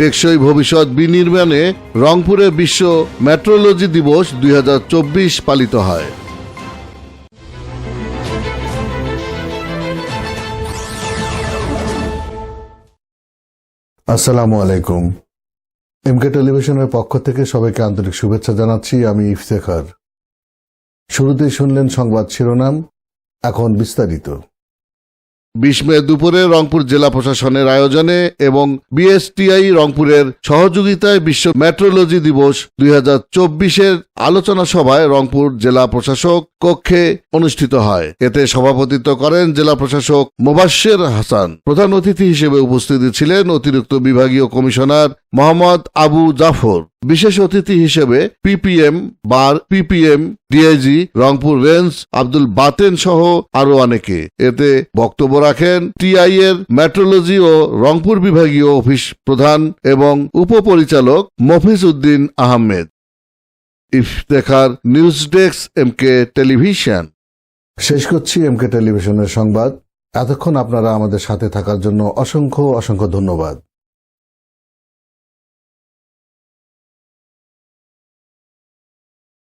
টেকসই ভবিষ্যৎ বিনির্মাণে রংপুরে বিশ্ব মেট্রোলজি দিবস দু হাজার চব্বিশ পালিত হয়। আসসালামু আলাইকুম। এমকে টেলিভিশনের পক্ষ থেকে সবাইকে আন্তরিক শুভেচ্ছা জানাচ্ছি, আমি ইফতেখার। শুরুতেই শুনলেন সংবাদ শিরোনাম, এখন বিস্তারিত। বিশ মে দুপুরে রংপুর জেলা প্রশাসনের আয়োজনে এবং বিএসটিআই রংপুরের সহযোগিতায় বিশ্ব মেট্রোলজি দিবস দুই হাজার চব্বিশের আলোচনা সভায় রংপুর জেলা প্রশাসক কক্ষে অনুষ্ঠিত হয়। এতে সভাপতিত্ব করেন জেলা প্রশাসক মোবাশ্বের হাসান। প্রধান অতিথি হিসেবে উপস্থিত ছিলেন অতিরিক্ত বিভাগীয় কমিশনার মোহাম্মদ আবু জাফর। বিশেষ অতিথি হিসেবে PPM, bar, PPM, DIG, Rangpur range, Abdul Baten সহ আরও অনেকে। এতে বক্তব্য রাখেন টিআই এর মেট্রোলজি ও রংপুর বিভাগীয় অফিস প্রধান এবং উপপরিচালক Mofiz Uddin Ahmed. Iftekhar news desk MK television. শেষ করছি এমকে টেলিভিশনের সংবাদ। এতক্ষণ আপনারা আমাদের সাথে থাকার জন্য অসংখ্য অসংখ্য ধন্যবাদ।